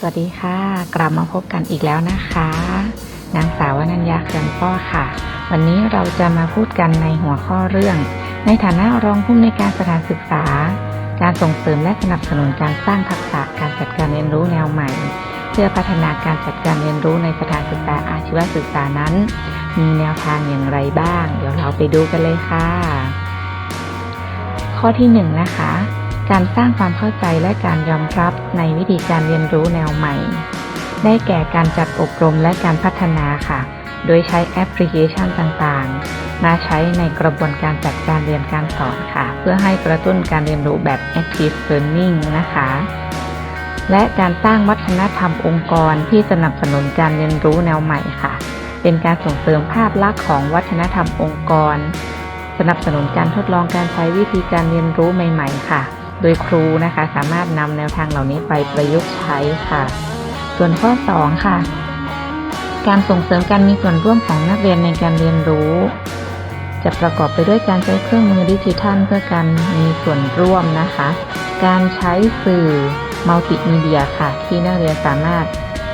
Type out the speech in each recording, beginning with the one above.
สวัสดีค่ะ กลับมาพบกันอีกแล้วนะคะ นางสาววนัญญาเขื่อนป้อค่ะ วันนี้เราจะมาพูดกันในหัวข้อเรื่อง ในฐานะรองผู้อำนวยการสถานศึกษา การส่งเสริมและสนับสนุนการสร้างทักษะการจัดการเรียนรู้แนวใหม่ เพื่อพัฒนาการจัดการเรียนรู้ในสถานศึกษาอาชีวศึกษานั้น มีแนวทางอย่างไรบ้าง เดี๋ยวเราไปดูกันเลยค่ะ ข้อที่หนึ่งนะคะ การสร้างความเข้าใจและการยอมรับในวิธีการเรียนรู้แนวใหม่ ได้แก่การจัดอบรมและการพัฒนาค่ะ โดยใช้แอปพลิเคชันต่างๆ มาใช้ในกระบวนการจัดการเรียนการสอนค่ะ เพื่อให้กระตุ้นการเรียนรู้แบบ active learning นะคะ และการสร้างวัฒนธรรมองค์กรที่สนับสนุนการเรียนรู้แนวใหม่ค่ะ เป็นการส่งเสริมภาพลักษณ์ของวัฒนธรรมองค์กร สนับสนุนการทดลองการใช้วิธีการเรียนรู้ใหม่ ๆ ค่ะ โดยครูนะคะสามารถนำแนวทางเหล่านี้ไปประยุกต์ใช้ค่ะ ส่วนข้อ 2 ค่ะ การส่งเสริมการมีส่วนร่วมของนักเรียนในการเรียนรู้ จะประกอบไปด้วยการใช้เครื่องมือดิจิทัล เพื่อการมีส่วนร่วมนะคะ การใช้สื่อมัลติมีเดียค่ะ ที่นักเรียนสามารถ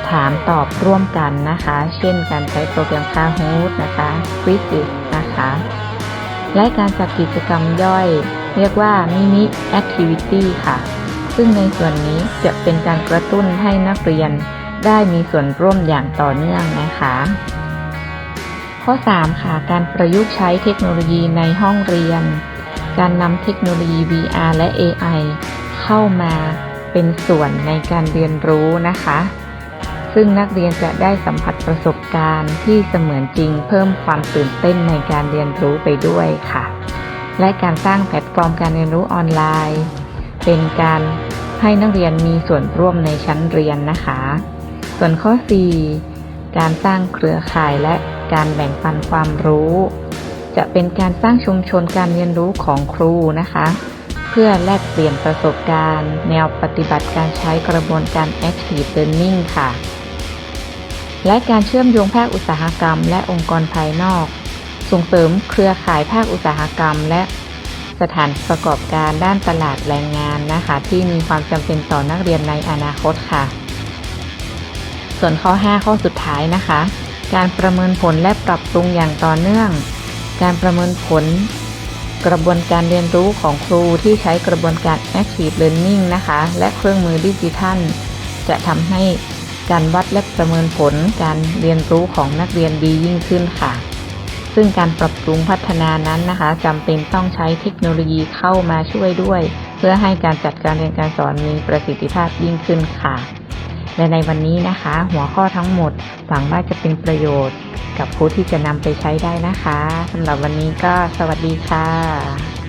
ถามตอบร่วมกันนะคะ เช่น การใช้โปรแกรม Kahoot นะคะ Quizzes นะคะ และการจัดกิจกรรมย่อย เรียกว่ามินิแอคทิวิตี้ค่ะ ซึ่งในส่วนนี้จะเป็นการกระตุ้นให้นักเรียนได้มีส่วนร่วมอย่างต่อเนื่องนะคะ ข้อ 3 ค่ะ การประยุกต์ใช้เทคโนโลยีในห้องเรียน การนำเทคโนโลยี VR และ AI เข้ามาเป็นส่วนในการเรียนรู้นะคะ ซึ่งนักเรียนจะได้สัมผัสประสบการณ์ที่เสมือนจริงเพิ่มความตื่นเต้นในการเรียนรู้ไปด้วยค่ะ และการสร้างแพลตฟอร์มการเรียนรู้ออนไลน์ เป็นการให้นักเรียนมีส่วนร่วมในชั้นเรียนนะคะ ส่วนข้อ 4 การสร้างเครือข่ายและการแบ่งปันความรู้ จะเป็นการสร้างชุมชนการเรียนรู้ของครูนะคะ เพื่อแลกเปลี่ยนประสบการณ์ แนวปฏิบัติการใช้กระบวนการ Active Learning ค่ะ และการเชื่อมโยงภาคอุตสาหกรรม และองค์กรภายนอก ส่งเสริมเครือข่ายภาคอุตสาหกรรม และสถานประกอบการด้านตลาดแรงงานนะคะ ที่มีความจำเป็นต่อนักเรียนในอนาคตค่ะ ส่วนข้อ 5 ข้อสุดท้ายนะคะ การประเมินผลและปรับปรุงอย่างต่อเนื่อง การประเมินผล กระบวนการเรียนรู้ของครูที่ใช้กระบวนการ Active Learning นะคะ และเครื่องมือดิจิทัล จะทำให้การวัดและประเมินผลการเรียนรู้ของนักเรียนดียิ่งขึ้นค่ะ ซึ่งการปรับปรุงพัฒนานั้นนะคะจำเป็นต้องใช้เทคโนโลยีเข้ามาช่วยด้วย เพื่อให้การจัดการเรียนการสอนมีประสิทธิภาพยิ่งขึ้นค่ะ และในวันนี้นะคะ หัวข้อทั้งหมดหวังว่าจะเป็นประโยชน์ กับผู้ที่จะนำไปใช้ได้นะคะสำหรับวันนี้ก็สวัสดีค่ะ